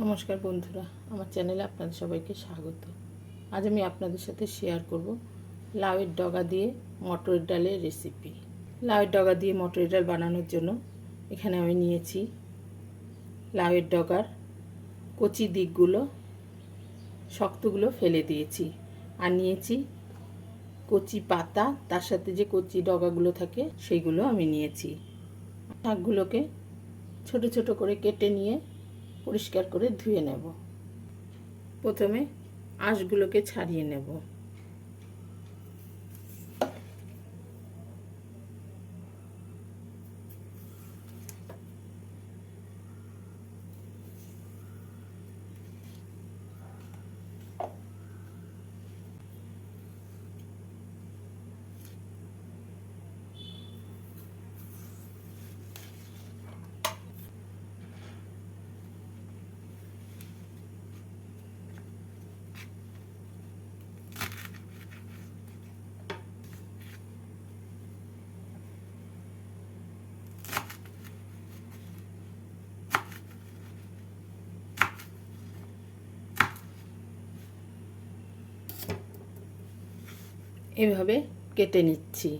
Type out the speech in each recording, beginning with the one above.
নমস্কার বন্ধুরা, আমার চ্যানেলে আপনাদের সবাইকে স্বাগত। আজ আমি আপনাদের সাথে শেয়ার করব লাউয়ের ডগা দিয়ে মটরের ডালের রেসিপি লাউয়ের ডগা দিয়ে মটরের ডাল বানানোর জন্য এখানে আমি নিয়েছি লাউয়ের ডগার কচি দিকগুলো, শক্তগুলো ফেলে দিয়েছি। আর নিয়েছি কচি পাতা, তার সাথে যে কচি ডগাগুলো থাকে সেইগুলো আমি নিয়েছি। শাকগুলোকে ছোট ছোট করে কেটে নিয়ে পরিষ্কার করে ধুয়ে নেব। প্রথমে আঁশগুলোকে ছাড়িয়ে নেব। এভাবে কেটে নিচ্ছি।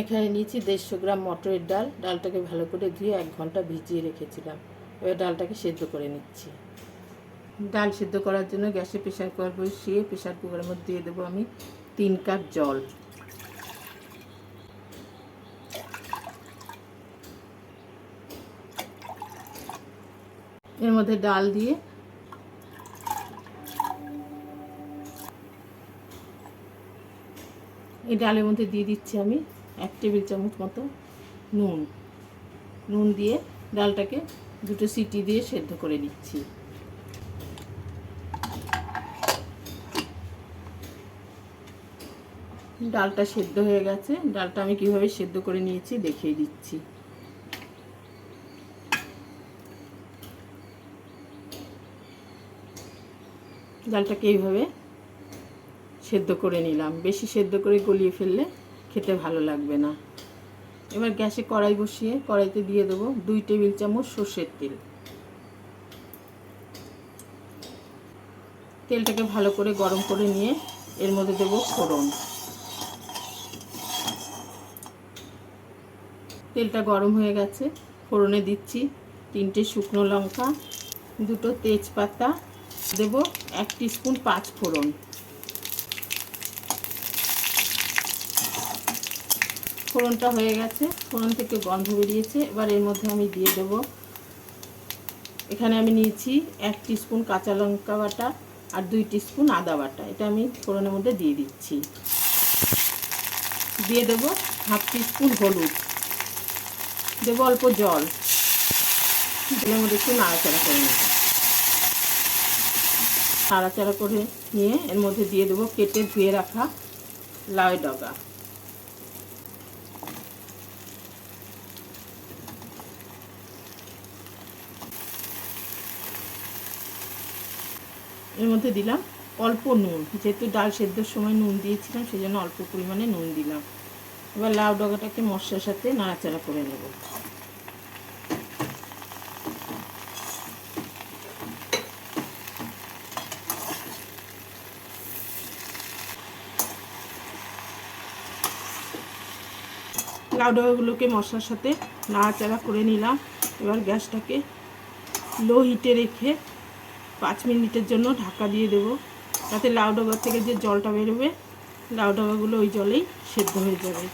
এখানে নিয়েছি দেড়শো গ্রাম মটরের ডাল। ডালটাকে ভালো করে ধুয়ে এক ঘণ্টা ভিজিয়ে রেখেছিলাম। এবার ডালটাকে সেদ্ধ করে নিচ্ছি। ডাল সেদ্ধ করার জন্য গ্যাসে প্রেশার কুকার বসিয়ে প্রেশার কুকারের মধ্যে দিয়ে দেবো আমি তিন কাপ জল। এর মধ্যে ডাল দিয়ে এই ডালের মধ্যে দিয়ে দিচ্ছি আমি এক টেবিল চামচ মতো নুন। নুন দিয়ে ডালটাকে দুটো সিটি দিয়ে সেদ্ধ করে নিচ্ছি। ডালটা সেদ্ধ হয়ে গেছে। ডালটা আমি কীভাবে সেদ্ধ করে নিয়েছি দেখিয়ে দিচ্ছি। ডালটাকে এইভাবে সেদ্ধ করে নিলাম। বেশি সেদ্ধ করে গলিয়ে ফেললে খেতে ভালো লাগবে না। এবার গ্যাসে কড়াই বসিয়ে কড়াইতে দিয়ে দেবো দুই টেবিল চামচ সর্ষের তেল। তেলটাকে ভালো করে গরম করে নিয়ে এর মধ্যে দেবো ফোড়ন। তেলটা গরম হয়ে গেছে। ফোড়নে দিচ্ছি তিনটে শুকনো লঙ্কা, দুটো তেজপাতা, দেব এক স্পুন পাঁচ ফোড়ন। ফোড়নটা হয়ে গেছে, ফোড়ন থেকে গন্ধ বেরিয়েছে। এবার এর মধ্যে আমি দিয়ে দেব। এখানে আমি নিয়েছি এক স্পুন কাঁচা লঙ্কা বাটা আর দুই স্পুন আদা বাটা। এটা আমি ফোড়নের মধ্যে দিয়ে দিচ্ছি। দিয়ে দেব হাফ স্পুন হলুদ। দেবো অল্প জল। জলের মধ্যে একটু নাড়াচাড়া করে নেব। নাড়াচাড়া করে নিয়ে এর মধ্যে দিয়ে দেবো কেটে ধুয়ে রাখা লাউ ডগা। এর মধ্যে দিলাম অল্প নুন। যেহেতু ডাল সেদ্ধর সময় নুন দিয়েছিলাম সেই জন্য অল্প পরিমাণে নুন দিলাম। এবার লাউ ডগাটাকে মশলার সাথে নাড়াচাড়া করে নেব। লাউ ডগাগুলোকে মশলার সাথে নাড়াচাড়া করে নিলাম। এবার গ্যাসটাকে লো হিটে রেখে পাঁচ মিনিটের জন্য ঢাকা দিয়ে দেবো। তাতে লাউ ডগার থেকে যে জলটা বেরোবে, লাউ ডগাগুলো ওই জলেই সেদ্ধ হয়ে যাবে।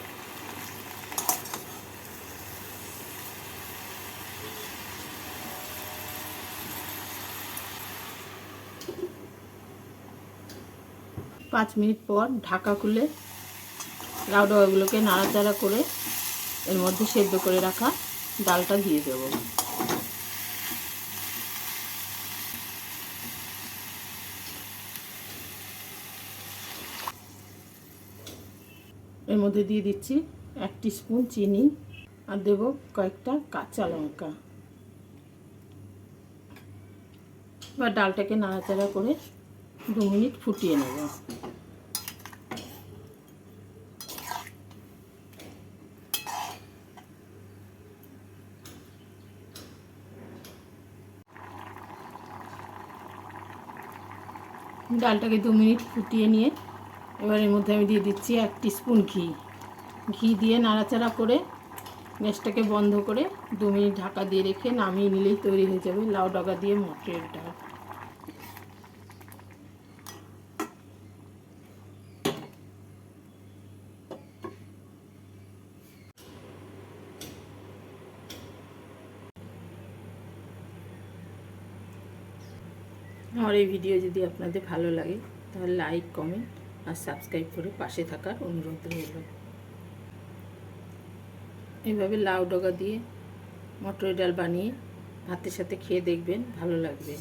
পাঁচ মিনিট পর ঢাকা খুলে লাউ ডগাগুলোকে নাড়াচাড়া করে এর মধ্যে সেদ্ধ করে রাখা ডালটা দিয়ে দেবো। এর মধ্যে দিয়ে দিচ্ছি এক স্পুন চিনি আর দেবো কয়েকটা কাঁচা লঙ্কা। এবার ডালটাকে নাড়াচাড়া করে দু মিনিট ফুটিয়ে নেব। ডালটাকে দু মিনিট ফুটিয়ে নিয়ে এবার এর মধ্যে আমি দিয়ে দিচ্ছি এক স্পুন ঘি। ঘি দিয়ে নাড়াচাড়া করে গ্যাসটাকে বন্ধ করে দু মিনিট ঢাকা দিয়ে রেখে নামিয়ে নিলেই তৈরি হয়ে যাবে লাউ ডগা দিয়ে মটরের ডাল। আমার এই ভিডিও যদি আপনাদের ভালো লাগে, তাহলে লাইক কমেন্ট আর সাবস্ক্রাইব করে পাশে থাকার অনুরোধ রইল। এইভাবে লাউ ডগা দিয়ে মটরের ডাল বানিয়ে ভাতের সাথে খেয়ে দেখবেন, ভালো লাগবে।